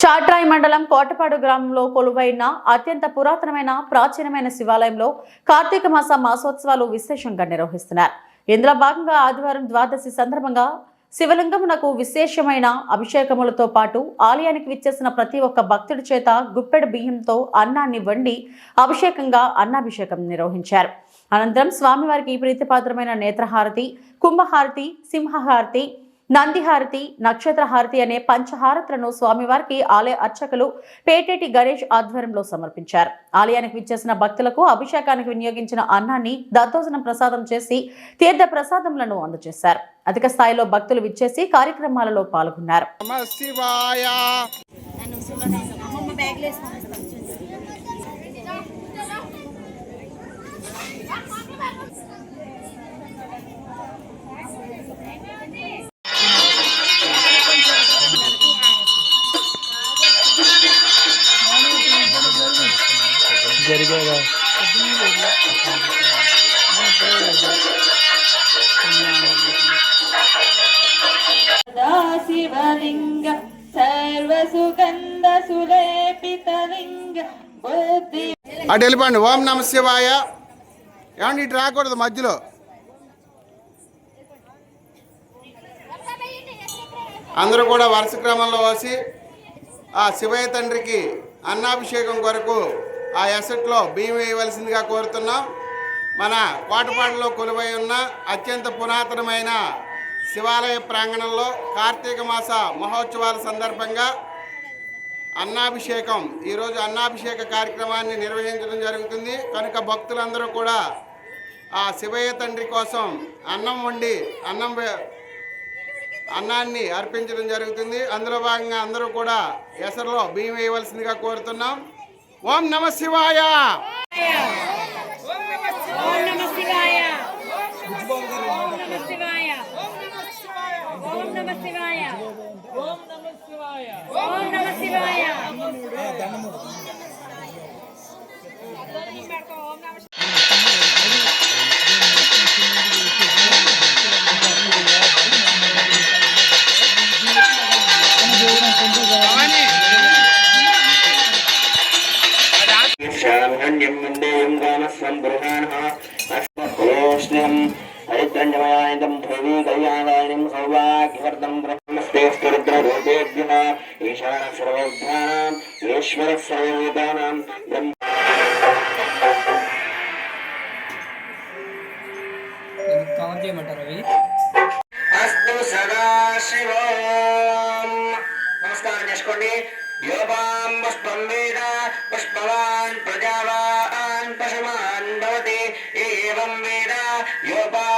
చాట్రాయి మండలం కోటపాడు గ్రామంలో కొలువైన అత్యంత పురాతనమైన ప్రాచీనమైన శివాలయంలో కార్తీక మాస మాసోత్సవాలు విశేషంగా నిర్వహిస్తున్నారు. ఇందులో భాగంగా ఆదివారం ద్వాదశి సందర్భంగా శివలింగమునకు విశేషమైన అభిషేకములతో పాటు ఆలయానికి విచ్చేసిన ప్రతి ఒక్క భక్తుడి చేత గుప్పెడు బియ్యంతో అన్నాన్ని వండి అభిషేకంగా అన్నాభిషేకం నిర్వహించారు. అనంతరం స్వామివారికి ప్రీతిపాత్రమైన నేత్రహారతి కుంభహారతి సింహహారతి నందిహారతి నక్షత్రహారతి అనే పంచహారతులను స్వామివారికి ఆలయ అర్చకులు పేటేటి గణేష్ ఆధ్వర్యంలో సమర్పించారు. ఆలయానికి విచ్చేసిన భక్తులకు అభిషేకానికి వినియోగించిన అన్నాన్ని దత్తోజనం ప్రసాదం చేసి తీర్థ ప్రసాదములను అందజేశారు. అధిక స్థాయిలో భక్తులు విచ్చేసి కార్యక్రమాలలో పాల్గొన్నారు. జరిగేగా శివలింగ సర్వసుగంధ సులేపితలింగ బుద్ధి అటు వెళ్ళిపోండి. ఓం నమ శివాయ. ఏమండి ఇటు రాకూడదు మధ్యలో. అందరూ కూడా వరుస క్రమంలో వచ్చి ఆ శివయ్య తండ్రికి అన్నాభిషేకం కొరకు ఆ ఎసట్లో బియ్యం వేయవలసిందిగా కోరుతున్నాం. మన కోటపాడులో కొలువై ఉన్న అత్యంత పురాతనమైన శివాలయ ప్రాంగణంలో కార్తీక మాస మహోత్సవాల సందర్భంగా అన్నాభిషేకం ఈరోజు అన్నాభిషేక కార్యక్రమాన్ని నిర్వహించడం జరుగుతుంది. కనుక భక్తులందరూ కూడా ఆ శివయ్య తండ్రి కోసం అన్నం వండి అన్నం అన్నాన్ని అర్పించడం జరుగుతుంది. అందులో భాగంగా అందరూ కూడా ఎసరులో బియ్యం వేయవలసిందిగా కోరుతున్నాం. ఓం నమ శివాయ. ఓం నమ శారణ్యం వందేయం రామస్వం బృహాణः అస్మోష్ణం హరిద్రంజమయానితం భైవీ కళ్యాణాయనిం సౌభాగ్యవర్ధం బ్రహ్మస్తే రుద్రరూపేభ్యः ఈశాన సర్వోద్ధానాం ఈశ్వర సర్వభూతానాం బ్రహ్మ కవర్ చేయమంటారు అవి అస్తు సదాశివం నమస్కారం చేసుకోండి యోపాం పుష్పం వేద పుష్పవాన్ ప్రజావాన్ పశుమాన్ భవతి ఏవం వేద యోపాం